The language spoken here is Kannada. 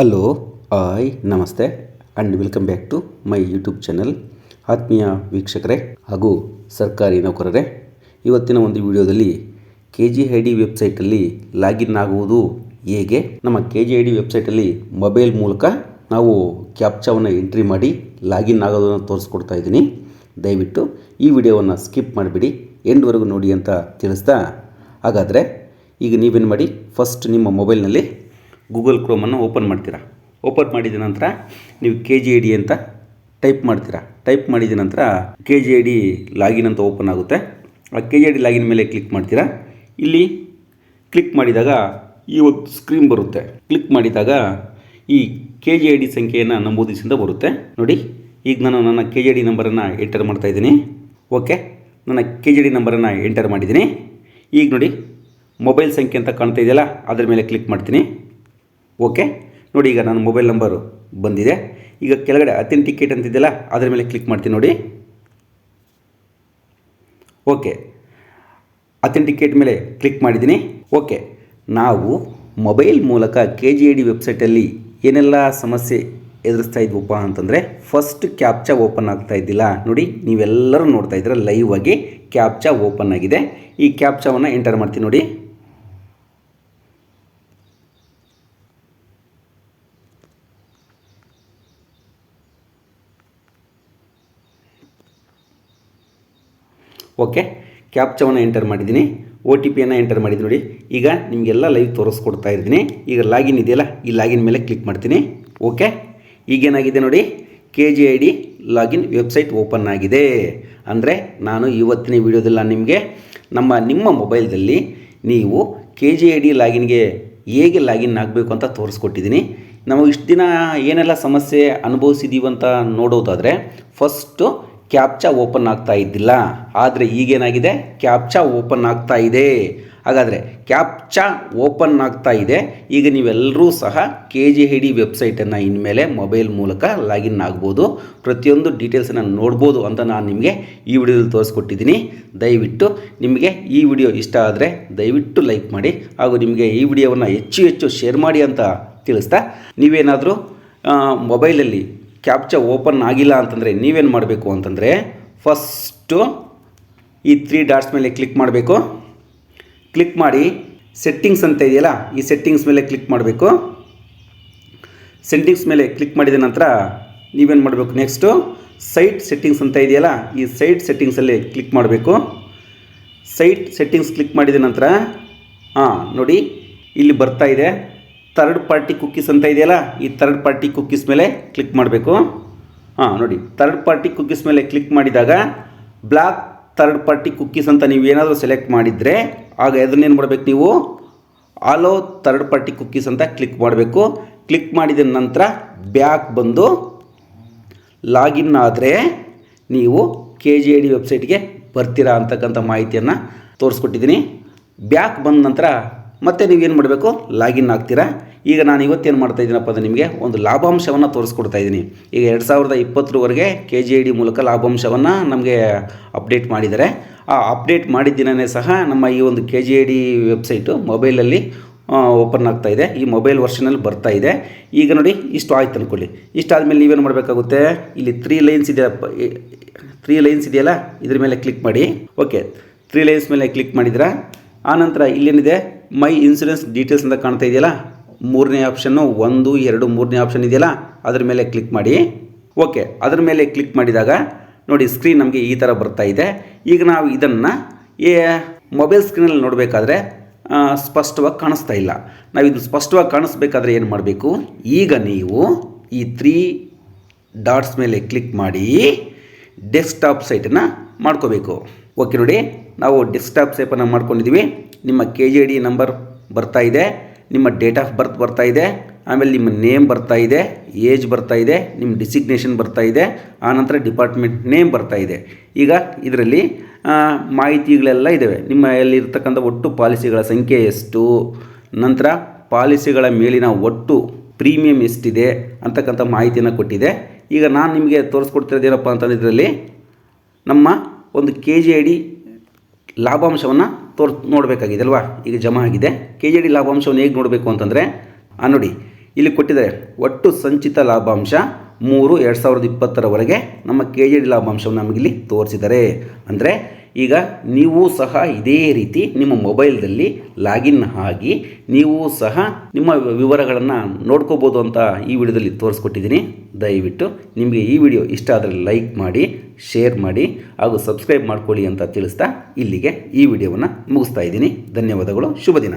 ಹಲೋ ಹಾಯ್ ನಮಸ್ತೆ and welcome back to my YouTube channel ಆತ್ಮೀಯ ವೀಕ್ಷಕರೇ ಹಾಗೂ ಸರ್ಕಾರಿ ನೌಕರರೇ. ಇವತ್ತಿನ ಒಂದು ವಿಡಿಯೋದಲ್ಲಿ ಕೆ ಜಿ ಐ ಡಿ ವೆಬ್ಸೈಟಲ್ಲಿ ಲಾಗಿನ್ ಆಗುವುದು ಹೇಗೆ? ನಮ್ಮ ಕೆ ಜಿ ಐ ಡಿ ವೆಬ್ಸೈಟಲ್ಲಿ ಮೊಬೈಲ್ ಮೂಲಕ ನಾವು ಕ್ಯಾಪ್ಚಾವನ್ನು ಎಂಟ್ರಿ ಮಾಡಿ ಲಾಗಿನ್ ಆಗೋದನ್ನು ತೋರಿಸ್ಕೊಡ್ತಾ ಇದ್ದೀನಿ. ದಯವಿಟ್ಟು ಈ ವಿಡಿಯೋವನ್ನು ಸ್ಕಿಪ್ ಮಾಡಿಬಿಡಿ, ಎಂಡ್ವರೆಗೂ ನೋಡಿ ಅಂತ ತಿಳಿಸ್ತಾ. ಹಾಗಾದರೆ ಈಗ ನೀವೇನು ಮಾಡಿ ಫಸ್ಟ್ ನಿಮ್ಮ ಮೊಬೈಲ್ನಲ್ಲಿ ಗೂಗಲ್ ಕ್ರೋಮನ್ನು ಓಪನ್ ಮಾಡ್ತೀರಾ? ಓಪನ್ ಮಾಡಿದ ನಂತರ ನೀವು ಕೆ ಜಿ ಐ ಡಿ ಅಂತ ಟೈಪ್ ಮಾಡ್ತೀರಾ? ಟೈಪ್ ಮಾಡಿದ ನಂತರ K G I D login ಅಂತ ಓಪನ್ ಆಗುತ್ತೆ. ಆ K G I D login ಮೇಲೆ ಕ್ಲಿಕ್ ಮಾಡ್ತೀರಾ? ಇಲ್ಲಿ ಕ್ಲಿಕ್ ಮಾಡಿದಾಗ ಈ ಒಂದು ಸ್ಕ್ರೀನ್ ಬರುತ್ತೆ. ಕ್ಲಿಕ್ ಮಾಡಿದಾಗ ಈ ಕೆ ಜಿ ಐ ಡಿ ಸಂಖ್ಯೆಯನ್ನು ನಮೂದಿಸಿಂದ ಬರುತ್ತೆ. ನೋಡಿ, ಈಗ ನಾನು ನನ್ನ ಕೆ ಜಿ ಐ ಡಿ ನಂಬರನ್ನು ಎಂಟರ್ ಮಾಡ್ತಾ ಇದ್ದೀನಿ. ಓಕೆ, ನನ್ನ ಕೆ ಜಿ ಡಿ ನಂಬರನ್ನು ಎಂಟರ್ ಮಾಡಿದ್ದೀನಿ. ಈಗ ನೋಡಿ, ಮೊಬೈಲ್ ಸಂಖ್ಯೆ ಅಂತ ಕಾಣ್ತಾ ಇದೆಯಲ್ಲ, ಅದರ ಮೇಲೆ ಕ್ಲಿಕ್ ಮಾಡ್ತೀನಿ. ಓಕೆ ನೋಡಿ ಈಗ ನನ್ನ ಮೊಬೈಲ್ ನಂಬರು ಬಂದಿದೆ. ಈಗ ಕೆಳಗಡೆ ಅಥೆಂಟಿಕೇಟ್ ಅಂತಿದೆಯಲ್ಲ, ಅದರ ಮೇಲೆ ಕ್ಲಿಕ್ ಮಾಡ್ತೀನಿ ನೋಡಿ. ಓಕೆ ಅಥೆಂಟಿಕೇಟ್ ಮೇಲೆ ಕ್ಲಿಕ್ ಮಾಡಿದ್ದೀನಿ. ಓಕೆ ನಾವು ಮೊಬೈಲ್ ಮೂಲಕ ಕೆ ಜಿ ಐ ಡಿ ವೆಬ್ಸೈಟಲ್ಲಿ ಏನೆಲ್ಲ ಸಮಸ್ಯೆ ಎದುರಿಸ್ತಾ ಇದ್ವಪ್ಪ ಅಂತಂದರೆ ಫಸ್ಟ್ ಕ್ಯಾಪ್ಚಾ ಓಪನ್ ಆಗ್ತಾ ಇದ್ದಿಲ್ಲ. ನೋಡಿ, ನೀವೆಲ್ಲರೂ ನೋಡ್ತಾ ಇದ್ದೀರ ಲೈವ್ ಆಗಿ ಕ್ಯಾಪ್ಚಾ ಓಪನ್ ಆಗಿದೆ. ಈ ಕ್ಯಾಪ್ಚಾವನ್ನು ಎಂಟರ್ ಮಾಡ್ತೀನಿ ನೋಡಿ. ಓಕೆ ಕ್ಯಾಪ್ಚವನ್ನು ಎಂಟರ್ ಮಾಡಿದ್ದೀನಿ. ಒ ಟಿ ಪಿಯನ್ನು ಎಂಟರ್ ಮಾಡಿದ್ದು ನೋಡಿ. ಈಗ ನಿಮಗೆಲ್ಲ ಲೈವ್ ತೋರಿಸ್ಕೊಡ್ತಾ ಇದ್ದೀನಿ ಈಗ ಲಾಗಿನ್ ಇದೆಯಲ್ಲ, ಈ ಲಾಗಿನ್ ಮೇಲೆ ಕ್ಲಿಕ್ ಮಾಡ್ತೀನಿ. ಓಕೆ ಈಗೇನಾಗಿದೆ ನೋಡಿ? K G I D login website open ಆಗಿದೆ. ಅಂದರೆ ನಾನು ಇವತ್ತಿನ ವಿಡಿಯೋದಲ್ಲಿ ನಿಮಗೆ ನಮ್ಮ, ನಿಮ್ಮ ಮೊಬೈಲ್ದಲ್ಲಿ ನೀವು ಕೆ ಜಿ ಐ ಡಿ ಲಾಗಿನ್ಗೆ ಹೇಗೆ ಲಾಗಿನ್ ಆಗಬೇಕು ಅಂತ ತೋರಿಸ್ಕೊಟ್ಟಿದ್ದೀನಿ. ನಾವು ಇಷ್ಟು ದಿನ ಏನೆಲ್ಲ ಸಮಸ್ಯೆ ಅನುಭವಿಸಿದ್ದೀವಿ ಅಂತ ನೋಡೋದಾದರೆ ಫಸ್ಟು ಕ್ಯಾಪ್ಚಾ ಓಪನ್ ಆಗ್ತಾ ಇದ್ದಿಲ್ಲ. ಆದರೆ ಈಗೇನಾಗಿದೆ? ಕ್ಯಾಪ್ಚಾ ಓಪನ್ ಆಗ್ತಾ ಇದೆ. ಹಾಗಾದರೆ ಕ್ಯಾಪ್ಚಾ ಓಪನ್ ಆಗ್ತಾ ಇದೆ. ಈಗ ನೀವೆಲ್ಲರೂ ಸಹ ಕೆ ಜಿ ಐ ಡಿ ವೆಬ್ಸೈಟನ್ನು ಇನ್ಮೇಲೆ ಮೊಬೈಲ್ ಮೂಲಕ ಲಾಗಿನ್ ಆಗ್ಬೋದು. ಪ್ರತಿಯೊಂದು ಡೀಟೇಲ್ಸನ್ನು ನೋಡ್ಬೋದು ಅಂತ ನಾನು ನಿಮಗೆ ಈ ವಿಡಿಯೋದಲ್ಲಿ ತೋರಿಸ್ಕೊಟ್ಟಿದ್ದೀನಿ. ದಯವಿಟ್ಟು ನಿಮಗೆ ಈ ವಿಡಿಯೋ ಇಷ್ಟ ಆದರೆ ದಯವಿಟ್ಟು ಲೈಕ್ ಮಾಡಿ ಹಾಗೂ ನಿಮಗೆ ಈ ವಿಡಿಯೋವನ್ನು ಹೆಚ್ಚು ಹೆಚ್ಚು ಶೇರ್ ಮಾಡಿ ಅಂತ ತಿಳಿಸ್ತಾ ನೀವೇನಾದರೂ ಮೊಬೈಲಲ್ಲಿ ಕ್ಯಾಪ್ಚಾ ಓಪನ್ ಆಗಿಲ್ಲ ಅಂತಂದರೆ ನೀವೇನು ಮಾಡಬೇಕು ಅಂತಂದರೆ ಫಸ್ಟು ಈ ತ್ರೀ ಡಾಟ್ಸ್ ಮೇಲೆ ಕ್ಲಿಕ್ ಮಾಡಬೇಕು. ಕ್ಲಿಕ್ ಮಾಡಿ ಸೆಟ್ಟಿಂಗ್ಸ್ ಅಂತ ಇದೆಯಲ್ಲ, ಈ ಸೆಟ್ಟಿಂಗ್ಸ್ ಮೇಲೆ ಕ್ಲಿಕ್ ಮಾಡಬೇಕು. ಸೆಟ್ಟಿಂಗ್ಸ್ ಮೇಲೆ ಕ್ಲಿಕ್ ಮಾಡಿದ ನಂತರ ನೀವೇನು ಮಾಡಬೇಕು ನೆಕ್ಸ್ಟು ಸೈಟ್ ಸೆಟ್ಟಿಂಗ್ಸ್ ಅಂತ ಇದೆಯಲ್ಲ, ಈ ಸೈಟ್ ಸೆಟ್ಟಿಂಗ್ಸಲ್ಲಿ ಕ್ಲಿಕ್ ಮಾಡಬೇಕು. ಸೈಟ್ ಸೆಟ್ಟಿಂಗ್ಸ್ ಕ್ಲಿಕ್ ಮಾಡಿದ ನಂತರ ಹಾಂ ನೋಡಿ, ಇಲ್ಲಿ ಬರ್ತಾ ಇದೆ. ಥರ್ಡ್ ಪಾರ್ಟಿ ಕುಕ್ಕೀಸ್ ಅಂತ ಇದೆಯಲ್ಲ, ಈ ಥರ್ಡ್ ಪಾರ್ಟಿ ಕುಕ್ಕೀಸ್ ಮೇಲೆ ಕ್ಲಿಕ್ ಮಾಡಬೇಕು. ಹಾಂ, ನೋಡಿ ಥರ್ಡ್ ಪಾರ್ಟಿ ಕುಕ್ಕೀಸ್ ಮೇಲೆ ಕ್ಲಿಕ್ ಮಾಡಿದಾಗ ಬ್ಲಾಕ್ ಥರ್ಡ್ ಪಾರ್ಟಿ ಕುಕ್ಕೀಸ್ ಅಂತ ನೀವು ಏನಾದರೂ ಸೆಲೆಕ್ಟ್ ಮಾಡಿದರೆ, ಆಗ ಅದನ್ನೇನು ಮಾಡಬೇಕು ನೀವು? ಆಲೋ ಥರ್ಡ್ ಪಾರ್ಟಿ ಕುಕ್ಕೀಸ್ ಅಂತ ಕ್ಲಿಕ್ ಮಾಡಬೇಕು. ಕ್ಲಿಕ್ ಮಾಡಿದ ನಂತರ ಬ್ಯಾಕ್ ಬಂದು ಲಾಗಿನ್ ಆದರೆ ನೀವು ಕೆ ಜಿ ಐ ಡಿ ವೆಬ್ಸೈಟ್ಗೆ ಬರ್ತೀರಾ ಅಂತಕ್ಕಂಥ ಮಾಹಿತಿಯನ್ನು ತೋರಿಸ್ಕೊಟ್ಟಿದ್ದೀನಿ. ಬ್ಯಾಕ್ ಬಂದ ನಂತರ ಮತ್ತೆ ನೀವೇನು ಮಾಡಬೇಕು? ಲಾಗಿನ್ ಆಗ್ತೀರಾ? ಈಗ ನಾನು ಇವತ್ತೇನು ಮಾಡ್ತಾ ಇದ್ದೀನಪ್ಪ ಅಂದರೆ ನಿಮಗೆ ಒಂದು ಲಾಭಾಂಶವನ್ನು ತೋರಿಸ್ಕೊಡ್ತಾ ಇದ್ದೀನಿ. ಈಗ ಎರಡು ಸಾವಿರದ ಇಪ್ಪತ್ತರವರೆಗೆ ಕೆ ಜಿ ಐ ಡಿ ಮೂಲಕ ಲಾಭಾಂಶವನ್ನು ನಮಗೆ ಅಪ್ಡೇಟ್ ಮಾಡಿದ್ದಾರೆ. ಆ ಅಪ್ಡೇಟ್ ಮಾಡಿದ ದಿನವೇ ಸಹ ನಮ್ಮ ಈ ಒಂದು K G I D website ಮೊಬೈಲಲ್ಲಿ ಓಪನ್ ಆಗ್ತಾ ಇದೆ. ಈ ಮೊಬೈಲ್ ವರ್ಷನಲ್ಲಿ ಬರ್ತಾ ಇದೆ. ಈಗ ನೋಡಿ, ಇಷ್ಟು ಆಯ್ತು ಅಂದ್ಕೊಳ್ಳಿ ಇಷ್ಟಾದಮೇಲೆ ನೀವೇನು ಮಾಡಬೇಕಾಗುತ್ತೆ? ಇಲ್ಲಿ ತ್ರೀ ಲೈನ್ಸ್ ಇದೆ ತ್ರೀ ಲೈನ್ಸ್ ಇದೆಯಲ್ಲ, ಇದ್ರ ಮೇಲೆ ಕ್ಲಿಕ್ ಮಾಡಿ. ಓಕೆ ತ್ರೀ ಲೈನ್ಸ್ ಮೇಲೆ ಕ್ಲಿಕ್ ಮಾಡಿದ್ರೆ? ಆನಂತರ ಇಲ್ಲೇನಿದೆ? ಮೈ ಇನ್ಸೂರೆನ್ಸ್ ಡೀಟೇಲ್ಸ್ ಅಂತ ಕಾಣ್ತಾ ಇದೆಯಲ್ಲ ಮೂರನೇ ಆಪ್ಷನ್ನು ಒಂದು, ಎರಡು, ಮೂರನೇ ಆಪ್ಷನ್ ಇದೆಯಲ್ಲ, ಅದ್ರ ಮೇಲೆ ಕ್ಲಿಕ್ ಮಾಡಿ. ಓಕೆ ಅದರ ಮೇಲೆ ಕ್ಲಿಕ್ ಮಾಡಿದಾಗ ನೋಡಿ ಸ್ಕ್ರೀನ್ ನಮಗೆ ಈ ಥರ ಬರ್ತಾ ಇದೆ. ಈಗ ನಾವು ಇದನ್ನು ಏ ಮೊಬೈಲ್ ಸ್ಕ್ರೀನಲ್ಲಿ ನೋಡಬೇಕಾದ್ರೆ ಸ್ಪಷ್ಟವಾಗಿ ಕಾಣಿಸ್ತಾ ಇಲ್ಲ. ನಾವು ಇದು ಸ್ಪಷ್ಟವಾಗಿ ಕಾಣಿಸ್ಬೇಕಾದ್ರೆ ಏನು ಮಾಡಬೇಕು? ಈಗ ನೀವು ಈ ತ್ರೀ ಡಾಟ್ಸ್ ಮೇಲೆ ಕ್ಲಿಕ್ ಮಾಡಿ ಡೆಸ್ಕ್ಟಾಪ್ ಸೈಟನ್ನು ಮಾಡ್ಕೋಬೇಕು. ಓಕೆ ನೋಡಿ, ನಾವು ಡೆಸ್ಕ್ಟಾಪ್ ಸೈಪನ್ನು ಮಾಡ್ಕೊಂಡಿದ್ದೀವಿ ನಿಮ್ಮ ಕೆ ಜಿ ಡಿ ನಂಬರ್ ಬರ್ತಾ ಇದೆ. ನಿಮ್ಮ ಡೇಟ್ ಆಫ್ ಬರ್ತ್ ಬರ್ತಾ ಇದೆ, ಆಮೇಲೆ ನಿಮ್ಮ ನೇಮ್ ಬರ್ತಾ ಇದೆ ಏಜ್ ಬರ್ತಾ ಇದೆ, ನಿಮ್ಮ ಡಿಸಿಗ್ನೇಷನ್ ಬರ್ತಾ ಇದೆ ಆನಂತರ ಡಿಪಾರ್ಟ್ಮೆಂಟ್ ನೇಮ್ ಬರ್ತಾ ಇದೆ. ಈಗ ಇದರಲ್ಲಿ ಮಾಹಿತಿಗಳೆಲ್ಲ ಇದ್ದಾವೆ ನಿಮ್ಮ ಎಲ್ಲಿರ್ತಕ್ಕಂಥ ಒಟ್ಟು ಪಾಲಿಸಿಗಳ ಸಂಖ್ಯೆ ಎಷ್ಟು? ನಂತರ ಪಾಲಿಸಿಗಳ ಮೇಲಿನ ಒಟ್ಟು ಪ್ರೀಮಿಯಂ ಎಷ್ಟಿದೆ ಅಂತಕ್ಕಂಥ ಮಾಹಿತಿಯನ್ನು ಕೊಟ್ಟಿದೆ. ಈಗ ನಾನು ನಿಮಗೆ ತೋರಿಸ್ಕೊಡ್ತಿರೋದು ಏನಪ್ಪ ಅಂತಂದ್ರೆ ಇದರಲ್ಲಿ ನಮ್ಮ ಒಂದು ಕೆ ಜಿ ಐ ಡಿ ಲಾಭಾಂಶವನ್ನು ತೋರ್ ನೋಡಬೇಕಾಗಿದೆ ಅಲ್ವಾ? ಈಗ ಜಮಾ ಆಗಿದೆ. ಕೆ ಜಿ ಡಿ ಲಾಭಾಂಶವನ್ನು ಹೇಗೆ ನೋಡಬೇಕು ಅಂತಂದರೆ, ಆ ನೋಡಿ, ಇಲ್ಲಿ ಕೊಟ್ಟಿದ್ದಾರೆ, ಒಟ್ಟು ಸಂಚಿತ ಲಾಭಾಂಶ ಮೂರು ಎರಡು ಸಾವಿರದ ಇಪ್ಪತ್ತರವರೆಗೆ ನಮ್ಮ ಕೆ ಜಿ ಡಿ ಲಾಭಾಂಶವನ್ನು ನಮಗಿಲ್ಲಿ ತೋರಿಸಿದ್ದಾರೆ. ಅಂದರೆ, ಈಗ ನೀವು ಸಹ ಇದೇ ರೀತಿ ನಿಮ್ಮ ಮೊಬೈಲ್ದಲ್ಲಿ ಲಾಗಿನ್ ಆಗಿ ನೀವು ಸಹ ನಿಮ್ಮ ವಿವರಗಳನ್ನು ನೋಡ್ಕೋಬೋದು ಅಂತ ಈ ವಿಡಿಯೋದಲ್ಲಿ ತೋರಿಸ್ಕೊಟ್ಟಿದ್ದೀನಿ. ದಯವಿಟ್ಟು ನಿಮಗೆ ಈ ವಿಡಿಯೋ ಇಷ್ಟ ಆದರೆ ಲೈಕ್ ಮಾಡಿ ಶೇರ್ ಮಾಡಿ ಹಾಗೂ ಸಬ್ಸ್ಕ್ರೈಬ್ ಮಾಡ್ಕೊಳ್ಳಿ ಅಂತ ತಿಳಿಸ್ತಾ ಇಲ್ಲಿಗೆ ಈ ವಿಡಿಯೋವನ್ನು ಮುಗಿಸ್ತಾ ಇದ್ದೀನಿ. ಧನ್ಯವಾದಗಳು. ಶುಭ ದಿನ.